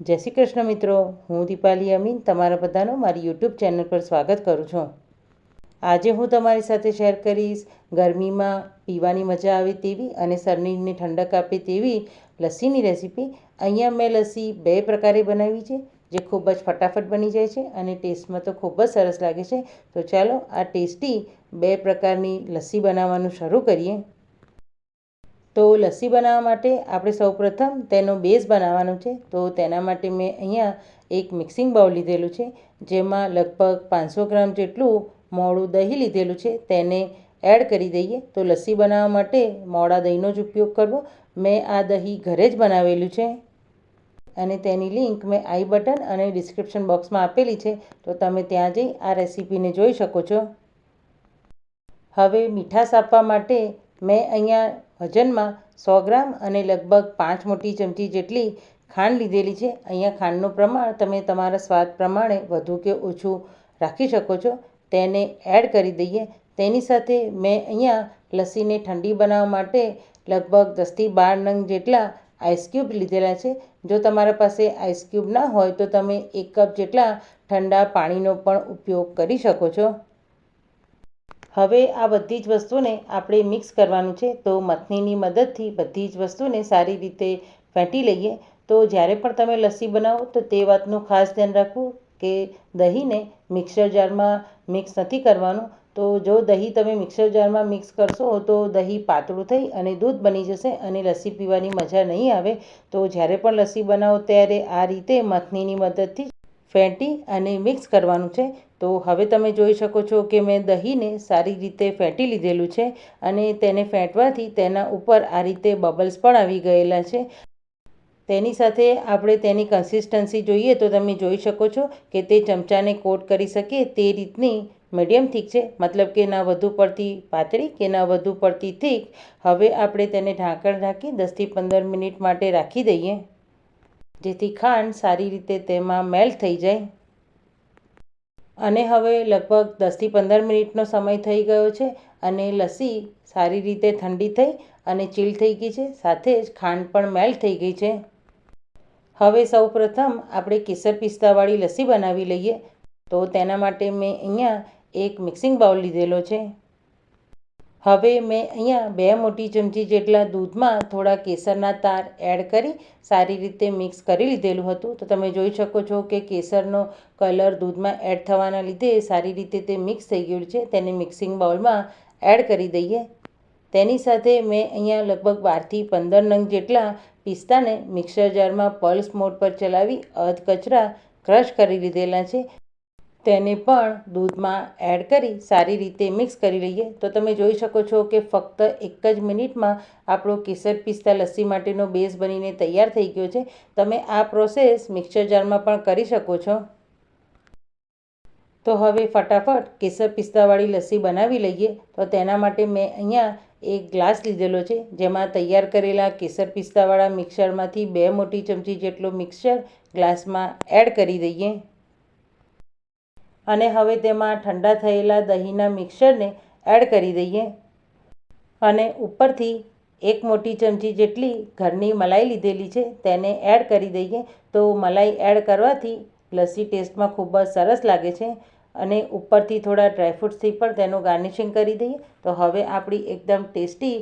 જય શ્રી કૃષ્ણ મિત્રો. હું દીપાલી અમીન તમારા બધાનું મારી યુટ્યુબ ચેનલ પર સ્વાગત કરું છું. આજે હું તમારી સાથે શેર કરીશ ગરમીમાં પીવાની મજા આવે તેવી અને શરીરને ઠંડક આપે તેવી લસ્સીની રેસીપી. અહીંયા મેં લસ્સી બે પ્રકારે બનાવી છે, જે ખૂબ જ ફટાફટ બની જાય છે અને ટેસ્ટમાં તો ખૂબ જ સરસ લાગે છે. તો ચાલો આ ટેસ્ટી બે પ્રકારની લસ્સી બનાવવાનું શરૂ કરીએ. તો લસ્સી બનાવવા માટે આપણે સૌપ્રથમ તેનો બેઝ બનાવવાનો છે. તો તેના માટે મેં અહીંયા એક મિક્સિંગ બાઉલ લીધેલું છે, જેમાં લગભગ પાંચસો ગ્રામ જેટલું મોડું દહીં લીધેલું છે. તેને એડ કરી દઈએ. તો લસ્સી બનાવવા માટે મોડા દહીંનો જ ઉપયોગ કરવો. મેં આ દહીં ઘરે જ બનાવેલું છે. અને તેની લિંક મેં આઈ બટન અને ડિસ્ક્રિપ્શન બોક્સમાં આપેલી છે. તો તમે ત્યાં જઈ આ રેસીપીને જોઈ શકો છો. હવે મીઠાશ આપવા માટે મેં અહીંયા વજનમાં સો ગ્રામ અને લગભગ પાંચ મોટી ચમચી જેટલી ખાંડ લીધેલી છે. અહીંયા ખાંડનું પ્રમાણ તમે તમારા સ્વાદ પ્રમાણે વધુ કે ઓછું રાખી શકો છો. તેને એડ કરી દઈએ. તેની સાથે મેં અહીંયા લસ્સીને ઠંડી બનાવવા માટે લગભગ દસથી બાર નંગ જેટલા આઈસ ક્યુબ લીધેલા છે. જો તમારા પાસે આઈસ ક્યુબ ના હોય તો તમે એક કપ જેટલા ઠંડા પાણીનો પણ ઉપયોગ કરી શકો છો. હવે આ બધી જ વસ્તુને આપણે મિક્સ કરવાનું છે. તો મથનીની મદદથી બધી જ વસ્તુને સારી રીતે ફેંટી લઈએ. તો જ્યારે પણ તમે લસ્સી બનાવો, તો તે વાતનું ખાસ ધ્યાન રાખવું કે દહીંને મિક્સર જારમાં મિક્સ નથી કરવાનું. તો જો દહીં તમે મિક્સર જારમાં મિક્સ કરશો, તો દહીં પાતળું થઈ અને દૂધ બની જશે અને લસ્સી પીવાની મજા નહીં આવે. તો જ્યારે પણ લસ્સી બનાવો, ત્યારે આ રીતે મથનીની મદદથી ફેંટી અને મિક્સ કરવાનું છે. તો હવે તમે જોઈ શકો છો કે મેં દહીંને સારી રીતે ફેંટી લીધેલું છે અને તેને ફેંટવાથી તેના ઉપર આ રીતે બબલ્સ પણ આવી ગયેલા છે. તેની સાથે આપણે તેની કન્સિસ્ટન્સી જોઈએ તો તમે જોઈ શકો છો કે તે ચમચાને કોટ કરી શકે તે રીતની મીડિયમ થીક છે. મતલબ કે ના વધુ પડતી પાતળી કે ના વધુ પડતી થીક. હવે આપણે તેને ઢાંકણ ઢાંકી દસથી પંદર મિનિટ માટે રાખી દઈએ. જેથી ખાંડ સારી રીતે તેમાં મેલ્ટ થઈ જાય. અને હવે લગભગ દસથી પંદર મિનિટનો સમય થઈ ગયો છે અને લસ્સી સારી રીતે ઠંડી થઈ અને ચીલ થઈ ગઈ છે. સાથે જ ખાંડ પણ મેલ્ટ થઈ ગઈ છે. હવે સૌ પ્રથમ આપણે કેસર પિસ્તાવાળી લસ્સી બનાવી લઈએ. તો તેના માટે મેં અહીંયા એક મિક્સિંગ બાઉલ લીધેલો છે. હવે મેં અહીંયા બે મોટી ચમચી જેટલા દૂધમાં થોડા કેસરના તાર એડ કરી સારી રીતે મિક્સ કરી લીધેલું હતું. તો તમે જોઈ શકો છો કે કેસરનો કલર દૂધમાં એડ થવાના લીધે સારી રીતે તે મિક્સ થઈ ગયું છે. તેને મિક્સિંગ બાઉલમાં એડ કરી દઈએ. તેની સાથે મેં અહીંયા લગભગ બારથી પંદર નંગ જેટલા પિસ્તાને મિક્સર જારમાં પલ્સ મોડ પર ચલાવી અધ કચરા ક્રશ કરી લીધેલા છે. તેને પણ દૂધમાં એડ કરી સારી રીતે મિક્સ કરી લઈએ. તો તમે જોઈ શકો છો કે ફક્ત એક જ મિનિટમાં આપણો કેસર પિસ્તા લસ્સી માટેનો બેઝ બનીને તૈયાર થઈ ગયો છે. તમે આ પ્રોસેસ મિક્સર જારમાં પણ કરી શકો છો. તો હવે ફટાફટ કેસર પિસ્તાવાળી લસ્સી બનાવી લઈએ. તો તેના માટે મેં અહીંયા એક ગ્લાસ લીધેલો છે, જેમાં તૈયાર કરેલા કેસર પિસ્તાવાળા મિક્સરમાંથી બે મોટી ચમચી જેટલો મિક્સર ગ્લાસમાં એડ કરી દઈએ. અને હવે તેમાં ઠંડા થયેલા દહીંના મિક્સરને એડ કરી દઈએ. અને ઉપરથી એક મોટી ચમચી જેટલી ઘરની મલાઈ લીધેલી છે તેને એડ કરી દઈએ. તો મલાઈ એડ કરવાથી લસ્સી ટેસ્ટમાં ખૂબ જ સરસ લાગે છે અને ઉપરથી થોડા ડ્રાયફ્રૂટ્સથી પણ તેનું ગાર્નિશિંગ કરી દઈએ. તો હવે આપણી એકદમ ટેસ્ટી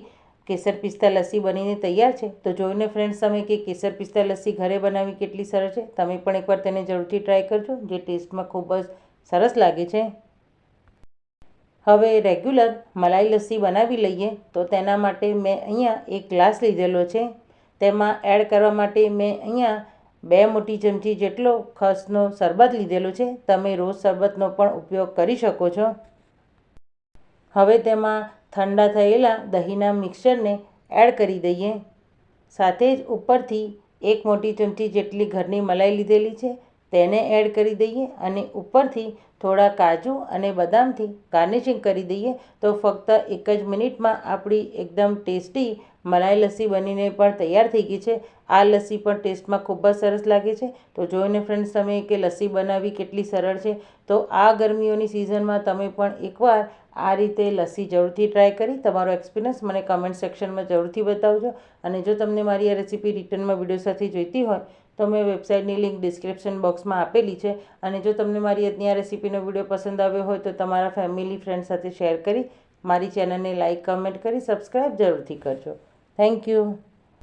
કેસર પિસ્તા લસ્સી બનીને તૈયાર છે. તો જોઈને ફ્રેન્ડ્સ, તમે કે કેસર પિસ્તા લસ્સી ઘરે બનાવી કેટલી સરસ છે? તમે પણ એકવાર તેને જરૂરથી ટ્રાય કરજો, જે ટેસ્ટમાં ખૂબ જ સરસ લાગે છે. હવે રેગ્યુલર મલાઈ લસ્સી બનાવી લઈએ તો તેના માટે મેં અહીંયા એક ગ્લાસ લીધેલો છે. તેમાં એડ કરવા માટે મેં અહીંયા બે મોટી ચમચી જેટલો ખસનો શરબત લીધેલો છે. તમે રોજ શરબતનો પણ ઉપયોગ કરી શકો છો. હવે તેમાં ઠંડા થયેલા દહીંના મિક્સરને એડ કરી દઈએ. સાથે જ ઉપરથી એક મોટી ચમચી જેટલી ઘરની મલાઈ લીધેલી છે. તેને એડ કરી દઈએ અને ઉપરથી થોડા કાજુ અને બદામથી ગાર્નિશિંગ કરી દઈએ તો ફક્ત એક જ મિનિટમાં આપણી એકદમ ટેસ્ટી મલાઈ લસ્સી બનીને પણ તૈયાર થઈ ગઈ છે. આ લસ્સી પણ ટેસ્ટમાં ખૂબ જ સરસ લાગે છે. તો જોઈને ફ્રેન્ડ્સ, તમે કે લસ્સી બનાવવી કેટલી સરળ છે? તો આ ગરમીઓની સિઝનમાં તમે પણ એકવાર આ રીતે લસ્સી જરૂરથી ટ્રાય કરી. તમારો એક્સપિરિયન્સ મને કમેન્ટ સેક્શનમાં જરૂરથી બતાવજો. અને જો તમને મારી આ રેસીપી રિટર્નમાં વીડિયો સાથે જોઈતી હોય તો મેં વેબસાઇટની લિંક ડિસ્ક્રિપ્શન બોક્સમાં આપેલી છે અને જો તમને મારી આજની આ રેસીપીનો વીડિયો પસંદ આવ્યો હોય તો તમારા ફેમિલી ફ્રેન્ડ સાથે શેર કરી મારી ચેનલને લાઇક કમેન્ટ કરી સબસ્ક્રાઈબ જરૂરથી કરજો. Thank you.